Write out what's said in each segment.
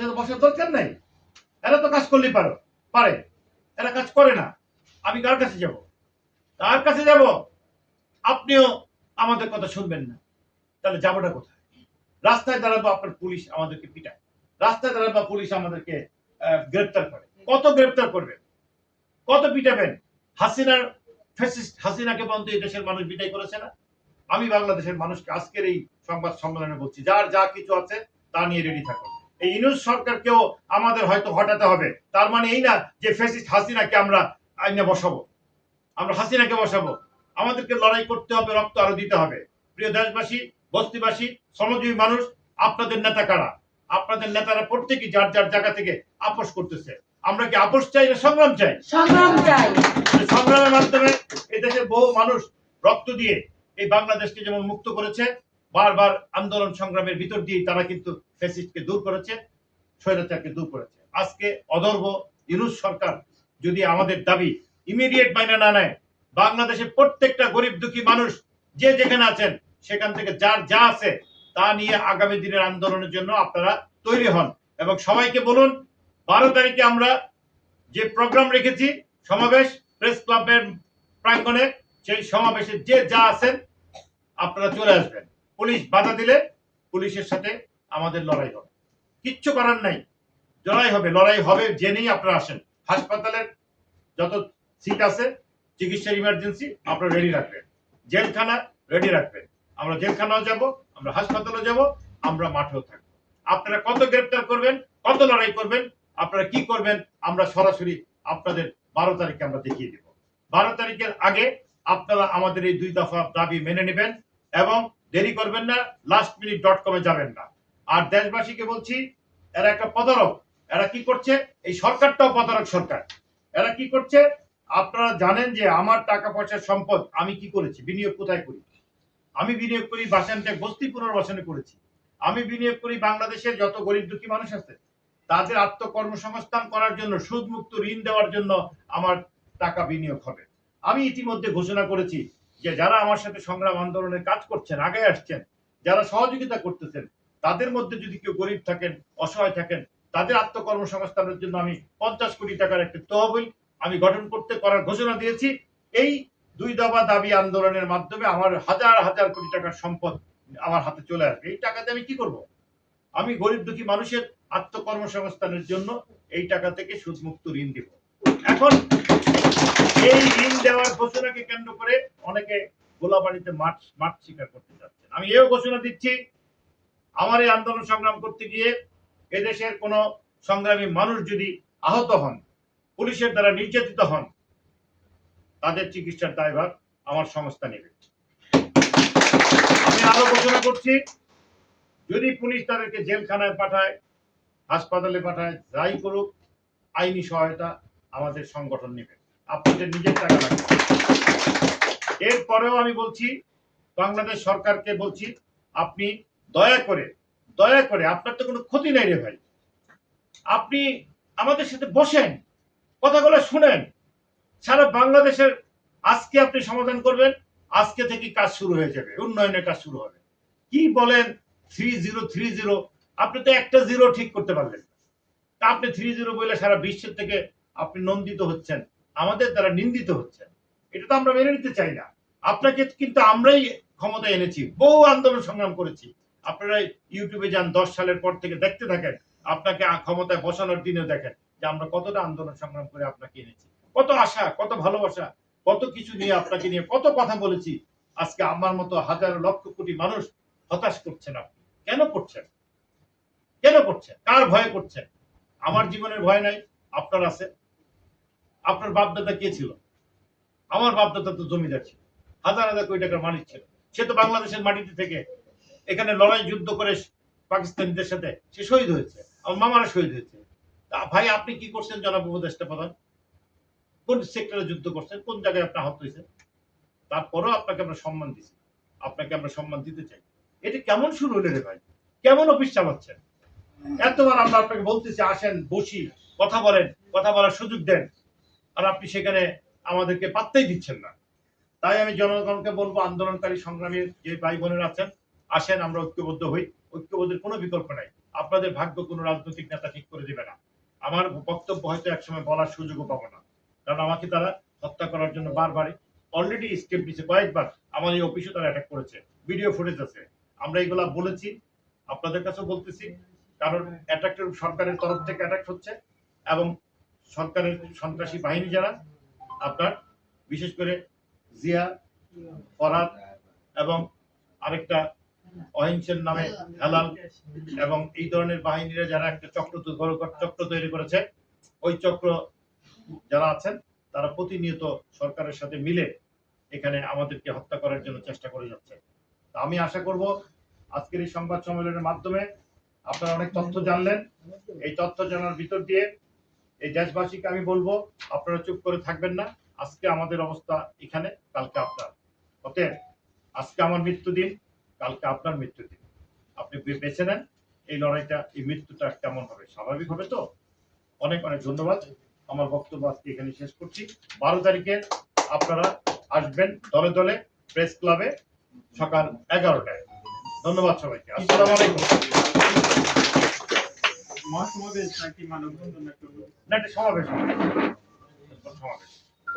সাথে বসার দরকার নাই। এরা তো কাজ করলেই পারো, পারে। এরা কাজ করে না। আমি কার কাছে যাব? কার কাছে যাব? আপনিও আমাদের কথা শুনবেন না। তাহলে যাবোটা কোথায়? রাস্তায় দাঁড়াবো, আপনার পুলিশ আমাদেরকে পিটায়। রাস্তায় দাঁড়াবো, পুলিশ আমাদেরকে গ্রেপ্তার করে। কত গ্রেপ্তার করবেন? কত পিটাবেন? হাসিনার ফ্যাসিস্ট হাসিনাকে পর্যন্ত এই দেশের মানুষ বিদায় করেছে না? আমি বাংলাদেশের মানুষকে আজকের এই সংবাদ সম্মেলনে বলছি, যার যা কিছু আছে, তা নিয়ে রেডি থাকুন। এই ইনুস সরকারকেও আমাদের হয়তো হটাতে হবে। তার মানে এই না যে ফ্যাসিস্ট হাসিনাকে আমরা আইনে বসাবো। আমরা হাসিনাকে বসাবো। আমাদেরকে লড়াই করতে হবে রক্ত আরও দিতে হবে। প্রিয় দেশবাসী বস্তিবাসী শ্রমজীবী মানুষ আপনাদের নেতা কারা? আপনাদের নেতারা প্রত্যেকেই যার যার জায়গা থেকে আপোষ করতেছে। আমরা কি আপোষ চাই না সংগ্রাম চাই? সংগ্রাম চাই। সংগ্রামের মাধ্যমে এই দেশের বহু মানুষ রক্ত দিয়ে এই বাংলাদেশকে যেমন মুক্ত করেছে বারবার আন্দোলন সংগ্রামের ভিতর দিয়ে তারা কিন্তু ফ্যাসিস্টকে দূর করেছে, স্বৈরাচারকে দূর করেছে। আজকে অদর্ব ইউনুস সরকার যদি আমাদের দাবি ইমিডিয়েট মাইনে না নেয়, বাংলাদেশের প্রত্যেকটা গরিব দুঃখী মানুষ যে যেখানে আছেন, সেখান থেকে যার যা আছে, তা নিয়ে আগামী দিনের আন্দোলনের জন্য আপনারা তৈরি হন। এবং সবাইকে বলুন, বারো তারিখে আমরা যে প্রোগ্রাম রেখেছি, সমাবেশ, প্রেস ক্লাবের প্রাঙ্গণে, সেই সমাবেশে যে যা আছেন, আপনারা চলে আসবেন। পুলিশ বাধা দিলে পুলিশের সাথে আমাদের লড়াই হবে। কিচ্ছু করার নাই। লড়াই হবে লড়াই হবে জেনেই আপনারা আসেন। হাসপাতালের যত সিট আছে, চিকিৎসার ইমার্জেন্সি আপনারা রেডি রাখবেন। জেলখানা রেডি রাখবেন। আমরা জেলখানাও যাব, আমরা হাসপাতালেও যাব, আমরা মাঠেও থাকব। আপনারা কত গ্রেপ্তার করবেন, কত লড়াই করবেন, আপনারা কি করবেন, আমরা সরাসরি আপনাদের বারো তারিখে আমরা দেখিয়ে দেব। বারো তারিখের আগে আপনারা আমাদের এই দুই দফা দাবি মেনে নেবেন এবং দেরি করবেন না লাস্ট মিনিট ডট কমে যাবেন না। আর দেশবাসীকে বলছি, এরা একটা প্রতারক এরা কি করছে? এই সরকারটাও প্রতারক সরকার। এরা কি করছে? আপনারা জানেন যে আমার টাকা পয়সার সম্পদ আমি কি করেছি? বিনিয়োগ কোথায় করি? আমি বিনিয়োগ করি বাসানটেক বস্তি পুনর্বাসনে করেছি। আমি বিনিয়োগ করি বাংলাদেশের যত গরিব দুঃখী মানুষ আছে। তাদের আত্মকর্মসংস্থান করার জন্য, সুদমুক্ত ঋণ দেওয়ার জন্য আমার টাকা বিনিয়োগ হবে। আমি ইতিমধ্যে ঘোষণা করেছি যে যারা আমার সাথে সংগ্রাম আন্দোলনে কাজ করছেন আগে আসছেন, যারা সহযোগিতা করতেছেন তাদের মধ্যে যদি কেউ গরিব থাকেন, অসহায় থাকেন, তাদের আত্মকর্মসংস্থানের জন্য আমি পঞ্চাশ কোটি টাকার একটা তহবিল আমি গঠন করতে করার ঘোষণা দিয়েছি। এই দুই দফা দাবি আন্দোলনের মাধ্যমে আমার হাজার হাজার কোটি টাকার সম্পদ আমার হাতে চলে আসবে। এই টাকাতে আমি কি করব? আমি গরিব দুঃখী মানুষের আত্মকর্মসংস্থানের জন্য এই টাকা থেকে সুদমুক্ত ঋণ দেব। এখন এই ঋণ দেওয়ার ঘোষণাকে কেন্দ্র করে অনেকে গোলাবাড়িতে মাঠ মাঠ স্বীকার করতে যাচ্ছেন। আমি এও ঘোষণা দিচ্ছি আমার এই আন্দোলন সংগ্রাম করতে গিয়ে এদেশের কোন সংগ্রামী মানুষ যদি আহত হন, পুলিশের দ্বারা নির্যাতিত হন, তাদের চিকিৎসার দায়ভার আমার সংস্থা নেবে। আমি আরও ঘোষণা করছি, যদি পুলিশ তাদেরকে জেলখানায় পাঠায়, হাসপাতালে পাঠায়, যাই করুক, আইনি সহায়তা আমাদের সংগঠন নেবে। আপনাদের নিজের টাকা লাগবে। এরপরেও আমি বলছি, বাংলাদেশ সরকারকে বলছি, আপনি দয়া করে দয়া করে, আপনার তো কোনো ক্ষতি নেই রে ভাই। আপনি আমাদের সাথে বসেন, কথাগুলো শুনেন। সারা বাংলাদেশের আজকে আপনি সমাধান করবেন, আজকে থেকে কাজ শুরু হয়ে যাবে, উন্নয়নের কাজ শুরু হবে। কি বলেন থ্রি আপনি তো একটা জিরো ঠিক করতে পারলেন তা আপনি থ্রি জিরো বলে সারা বিশ্বের থেকে আপনি নন্দিত হচ্ছেন, আমাদের দ্বারা নিন্দিত হচ্ছেন। এটা তো আমরা মেনে নিতে চাই না। আপনাকে কিন্তু আমরাই ক্ষমতায় এনেছি, বহু আন্দোলন সংগ্রাম করেছি। আপনারা ইউটিউবে যান, দশ সালের পর থেকে দেখতে থাকেন, আপনাকে ক্ষমতায় বসানোর দিনেও দেখেন যে আমরা কতটা আন্দোলন সংগ্রাম করে আপনাকে এনেছি। কত আশা, কত ভালোবাসা, কত কিছু নিয়ে আপনাকে নিয়ে কত কথা বলেছি। আজকে আমার মতো হাজার লক্ষ কোটি মানুষ হতাশ করছেন আপনি। কেন করছেন? কেন করছেন? কার ভয়ে করছেন? আমার জীবনের ভয় নাই, আপনার আছে। আপনার বাপদাদা কে ছিল? আমার বাপদাদা তো জমিদার ছিল। হাজার হাজার কোটি টাকার মালিক ছিল। সে তো বাংলাদেশের মাটিতে থেকে এখানে লড়াই যুদ্ধ করে পাকিস্তানিদের সাথে সে শহীদ হয়েছে, আমার মামারা শহীদ হয়েছে। ভাই, আপনি কি করছেন জনাব উপদেষ্টা প্রধান? কোন সেক্টরে যুদ্ধ করছেন? কোন জায়গায় আপনি আহত হয়েছেন? তারপরেও আপনাকে আমরা সম্মান দিছি। আপনাকে আমরা সম্মান দিতে চাই। এটা কেমন শুরু হলে রে ভাই? কেমন অফিস চালাচ্ছেন? এতবার আমরা আপনাকে বলতেছি, আসেন, বসি, কথা বলেন, কথা বলার সুযোগ দেন। আর আপনি সেখানে আমাদেরকে পাত্তাই দিচ্ছেন না। তাই আমি জনগণকে বলব, আন্দোলনকারী সংগ্রামী যে ভাই বোনেরা আছেন আসেন, আমরা ঐক্যবদ্ধ হই। ঐক্যবদ্ধের কোনো বিকল্প নাই। আপনাদের ভাগ্য কোনো রাজনৈতিক নেতা ঠিক করে দিবে না। আমার বক্তব্য হয়তো একসময় বলার সুযোগও পাবো না। কারণ আমাকে তারা হত্যা করার জন্য বারবার অলরেডি স্টেপ নিচ্ছে কয়েকবার আমার এই অফিসে তারা অ্যাটাক করেছে। ভিডিও ফুটেজ আছে। আমরা এগুলা বলেছি, আপনাদের কাছেও বলতেছি। কারণ অ্যাটাকটা সরকারের তরফ থেকে অ্যাটাক হচ্ছে এবং সরকারের সন্ত্রাসী বাহিনী যারা, আপনার বিশেষ করে জিয়া, ফরাদ এবং আরেকটা অহিংসের নামে হেলাল এবং এই ধরনের বাহিনীরা যারা একটা চক্র চক্র তৈরি করেছে, ওই চক্র যারা আছেন, তারা প্রতিনিয়ত সরকারের সাথে মিলে এখানে আমাদেরকে হত্যা করার জন্য চেষ্টা করে যাচ্ছে। আমি আশা করব আজকের এই সংবাদ সম্মেলনের মাধ্যমে আপনারা অনেক তথ্য জানলেন। এই তথ্য জানার ভিতর দিয়ে এই দেশবাসীকে আমি বলব, আপনারা চুপ করে থাকবেন না। আজকে আমাদের অবস্থা এখানে, কালকে আপনার। অতএব আজকে আমার মৃত্যু দিন কালকে আপনার মৃত্যু দিন। আপনি বেছে নেন, এই লড়াইটা, এই মৃত্যুটা কেমন হবে? স্বাভাবিক হবে তো? অনেক অনেক ধন্যবাদ। আমার বক্তব্য আজকে এখানে শেষ করছি। বারো তারিখে আপনারা আসবেন দলে দলে প্রেস ক্লাবে সকাল এগারোটায়। ধন্যবাদ সবাইকে। আসসালামু আলাইকুম। না সমাবেশ।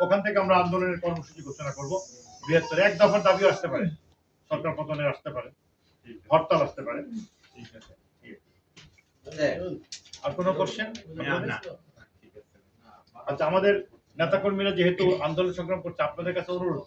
ওখান থেকে আমরা আন্দোলনের কর্মসূচি ঘোষণা করব। বৃহত্তর এক দফার দাবিও আসতে পারে। সরকার পতনের আসতে পারে হরতাল আসতে পারে। ঠিক আছে আর কোনো কোশ্চেন আচ্ছা আমাদের নেতাকর্মীরা যেহেতু আন্দোলন সংগ্রাম করছে আপনাদের কাছে অনুরোধ।